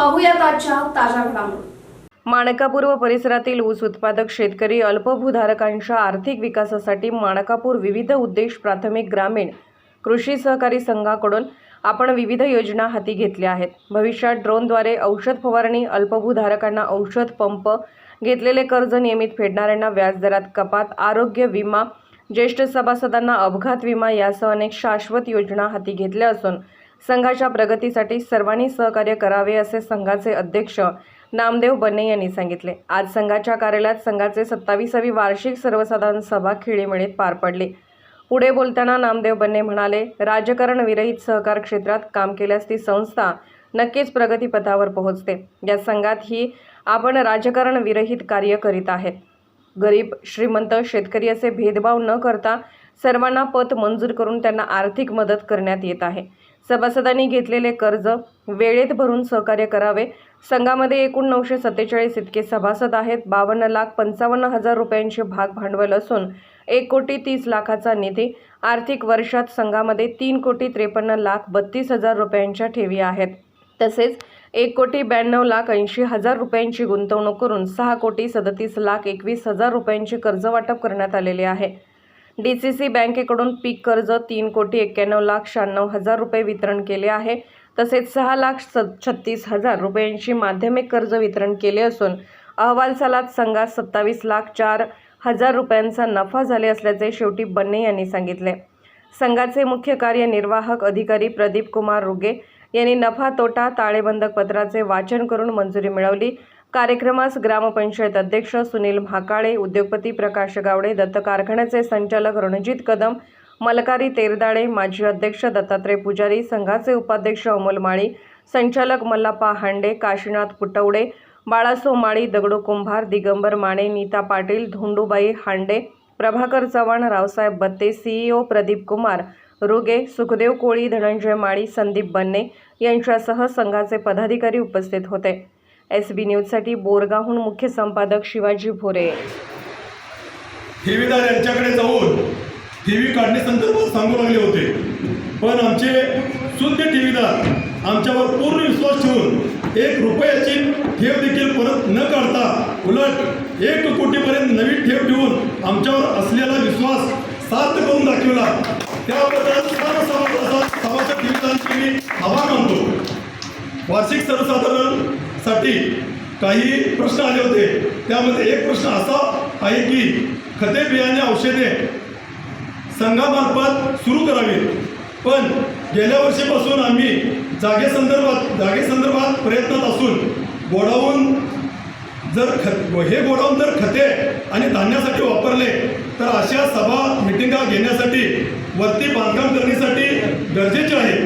पाहूयात आजच्या ताज्या घडामोडी. माणकापूर व परिसरातील ऊस उत्पादक शेतकरी अल्पभूधारकांच्या आर्थिक विकासासाठी माणकापूर विविध उद्देश प्राथमिक ग्रामीण कृषी सहकारी संघाकडून आपण विविध योजना हाती घेतल्या आहेत. भविष्यात ड्रोनद्वारे औषध फवारणी अल्पभूधारकांना औषध पंप घेतलेले कर्ज नियमित फेडणाऱ्यांना व्याजदरात कपात आरोग्य विमा ज्येष्ठ सभासदांना अपघात विमा यासह अनेक शाश्वत योजना हाती घेतल्या असून संघाच्या प्रगतीसाठी सर्वांनी सहकार्य करावे असे संघाचे अध्यक्ष नामदेव बन्ने यांनी सांगितले. आज संघाच्या कार्यालयात संघाचे सत्तावीसावी वार्षिक सर्वसाधारण सभा खिळीमेळीत पार पडली. पुढे बोलताना नामदेव बन्ने म्हणाले राजकारण विरहित सहकार क्षेत्रात काम केल्यास ती संस्था नक्कीच प्रगतीपथावर पोहोचते. या संघात ही आपण राजकारण विरहित कार्य करीत आहेत. गरीब श्रीमंत शेतकरी असे भेदभाव न करता सर्वांना पत मंजूर करून त्यांना आर्थिक मदत करण्यात येत आहे. सभासदांनी घेतलेले कर्ज वेळेत भरून सहकार्य करावे. संघामध्ये एकूण नऊशे सत्तेचाळीस इतके सभासद आहेत. बावन्न लाख पंचावन्न हजार रुपयांचे भाग भांडवल असून एक कोटी तीस लाखाचा निधी. आर्थिक वर्षात संघामध्ये तीन कोटी त्रेपन्न लाख बत्तीस हजार रुपयांच्या ठेवी आहेत. तसेच एक कोटी ब्याण्णव लाख ऐंशी हजार रुपयांची गुंतवणूक करून सहा कोटी सदतीस लाख एकवीस हजार रुपयांचे कर्ज वाटप करण्यात आलेले आहे. डी सी सी बँकेकडून पीक कर्ज तीन कोटी एक्क्याण्णव लाख शहाण्णव हजार रुपये वितरण केले आहे. तसेच सहा लाख स छत्तीस हजार रुपयांची माध्यमिक कर्ज वितरण केले असून अहवाल सालात संघात सत्तावीस लाख चार हजार रुपयांचा नफा झाले असल्याचे शेवटी बन्ने यांनी सांगितले. संघाचे मुख्य कार्यनिर्वाहक अधिकारी प्रदीप कुमार रुगे यांनी नफा तोटा ताळेबंदक पत्राचे वाचन करून मंजुरी मिळवली. कार्यक्रमास ग्रामपंचायत अध्यक्ष सुनील म्हाकाळे उद्योगपती प्रकाश गावडे दत्त कारखान्याचे संचालक रणजित कदम मलकारी तेरदाळे माजी अध्यक्ष दत्तात्रय पुजारी संघाचे उपाध्यक्ष अमोल माळी संचालक मल्लप्पा हांडे काशीनाथ पुटवडे बाळासो माळी दगडू कुंभार दिगंबर माने नीता पाटील धोंडूबाई हांडे प्रभाकर चव्हाण रावसाहेब बत्ते सीईओ प्रदीप कुमार रुगे सुखदेव कोळी धनंजय माळी संदीप बन्ने यांच्यासह संघाचे पदाधिकारी उपस्थित होते. एस बी न्यूजसाठी बोरगावहून मुख्य संपादक शिवाजी भोरे. ठेवीदार यांच्याकडे जाऊन ठेवी काढण्यासंदर्भात सांगू लागले होते. पण आमचे शुद्ध ठेवीदार आमच्यावर पूर्ण विश्वास ठेवून एक रुपयाची ठेव देखील परत न काढता उलट एक कोटीपर्यंत नवीन ठेव ठेवून आमच्यावर असलेला विश्वास सार्थ करून दाखवला. त्याबद्दल सर्व सभासद सभासद ठेवीदारांची मी आभार मानतो. वार्षिक साठी काही प्रश्न आले होते. त्यामध्ये एक प्रश्न असा आहे की खते बियाणे औषधे संघामार्फत सुरू करावीत. पण गेल्या वर्षीपासून आम्ही जागेसंदर्भात जागेसंदर्भात प्रयत्नात असून गोडाऊन जर खत हे गोडाऊन जर खते आणि धान्यासाठी वापरले तर अशा सभा मिटिंगा घेण्यासाठी वरती बांधकाम करण्यासाठी गरजेचे आहे.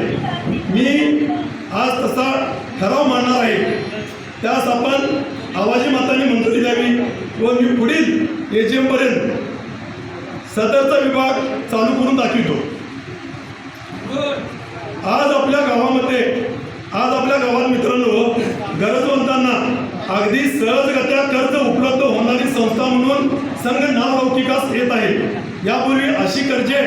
मी आज तसा ठराव मांडणार आहे. त्यास आपण आवाजी मताने मंजुरी द्यावी व मी पुढील ए जी एमपर्यंत सदरचा विभाग चालू करून दाखवितो. आज आपल्या गावामध्ये आज आपल्या गावात मित्रांनो गरजवंतांना अगदी सहजगत्या कर्ज उपलब्ध होणारी संस्था म्हणून संघ नावलौकिकास येत आहे. यापूर्वी अशी कर्जे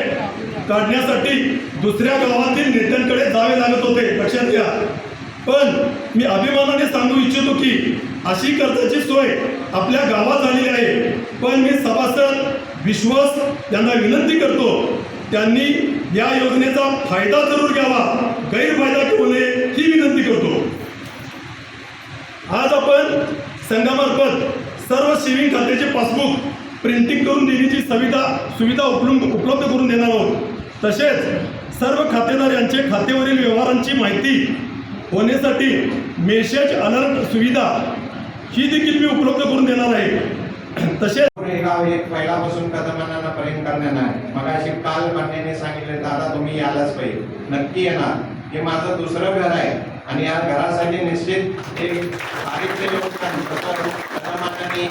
काढण्यासाठी दुसऱ्या गावातील नेत्यांकडे जावे लागत होते. मी अभिमानाने सांगू इच्छितो की अशी कर्जाची सोय आपल्या गावात झालेली आहे. पण मी सभासद विश्वास यांना विनंती करतो त्यांनी या योजनेचा फायदा जरूर घ्यावा गैरफायदा घेऊ नये ही विनंती करतो. आज आपण संघामार्फत सर्व सेविंग खात्याचे पासबुक प्रिंटिंग करून देण्याची सुविधा सुविधा उपलब्ध उपलब्ध करून देणार आहोत. तसेच सर्व खातेदार यांचे खातेवरील व्यवहारांची माहिती होण्यासाठी मेसेज अलर्ट सुविधा ही देखील मी उपलब्ध करून देणार आहे. तसेच गाव एक पहिल्यापासून कदमांना पर्यंत करण्यात आहे मग अशी काल मान्याने सांगितले दादा तुम्ही यायलाच पाहिजे. नक्की येणार. हे माझं दुसरं घर आहे आणि या घरासाठी निश्चित एक आदित्य योगदान कदमांनी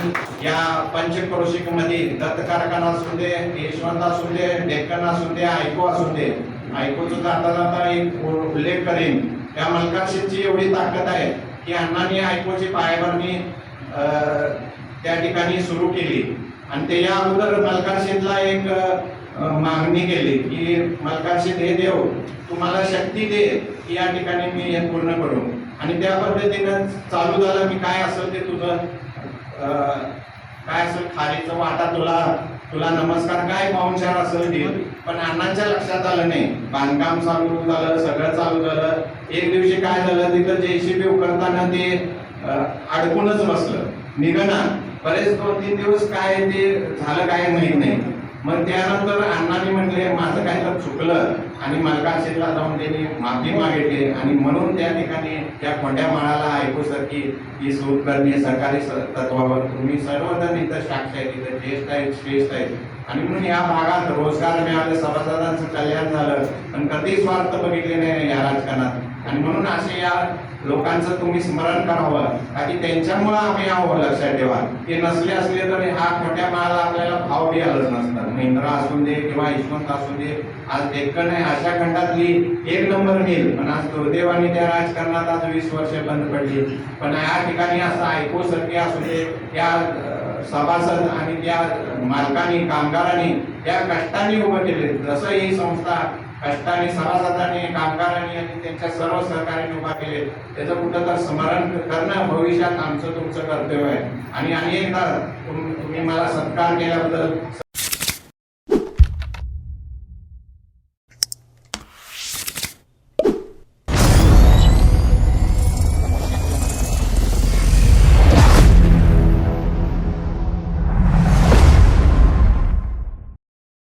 या पंचक्रोशिकमध्ये दत्त कारखाना असू दे यशवंत असू दे डेक्कन असू दे आयको असू दे. आयकोचं आता एक उल्लेख करेन. त्या मलकाशीची एवढी ताकद आहे की अण्णांनी हायकोची पायाभरणी त्या ठिकाणी सुरू केली. आणि त्याच्या अगोदर मलकाशीतला एक मागणी केली की मलकाशी हे देव तुम्हाला शक्ती दे की या ठिकाणी मी हे पूर्ण करू. आणि त्या पद्धतीनं चालू झालं मी काय असेल ते तुझं काय असेल खारीचं वाटा तुला तुला नमस्कार काय पाहुणचार असेल देईल पण अण्णांच्या लक्षात आलं नाही. बांधकाम चालू झालं सगळं चालू झालं. एक दिवशी काय झालं तिथं जेसीबी उकरताना ते अडकूनच बसलं. निघणार बरेच दोन तीन दिवस काय ते झालं काय माहीत नाही. मग त्यानंतर अण्णांनी म्हटले माझं काय तर चुकलं आणि मलकाशीला जाऊन त्यांनी माफी मागितली. आणि म्हणून त्या ठिकाणी त्या खोट्या माळाला ऐकू सर की ही सूट करणे सरकारी तत्वावर तुम्ही सर्वजण इथं साक्ष आहेत इथं ज्येष्ठ आहेत श्रेष्ठ आहेत. आणि म्हणून या भागात रोजगार मिळाले सभासदांचं कल्याण झालं. पण कधी स्वार्थ बघितले नाही या राजकारणात. आणि म्हणून असे या लोकांचं तुम्ही स्मरण करावं आणि त्यांच्यामुळं आम्ही आहोत लक्षात ठेवा. ते नसले असले तर हा खोट्या माळाला आपल्याला भाव बी आलंच नसतं महिंद्रा असू दे किंवा यशवंत असू दे आज डेक्कन आहे अशा खंडातली एक नंबर मिल. पण आज दुर्दैवाने त्या राजकारणात आज वीस वर्ष बंद पडली. पण या ठिकाणी असं ऐकू सगळे असू दे त्या सभासद आणि त्या मालकांनी कामगारांनी त्या कष्टाने उभं केले. जसं ही संस्था कष्टाने सभासदांनी कामगारांनी आणि त्यांच्या सर्व सहकार्याने उभा केले त्याचं कुठं तर स्मरण करणं भविष्यात आमचं तुमचं कर्तव्य आहे. आणि अनेकदा तुम्ही मला सत्कार केल्याबद्दल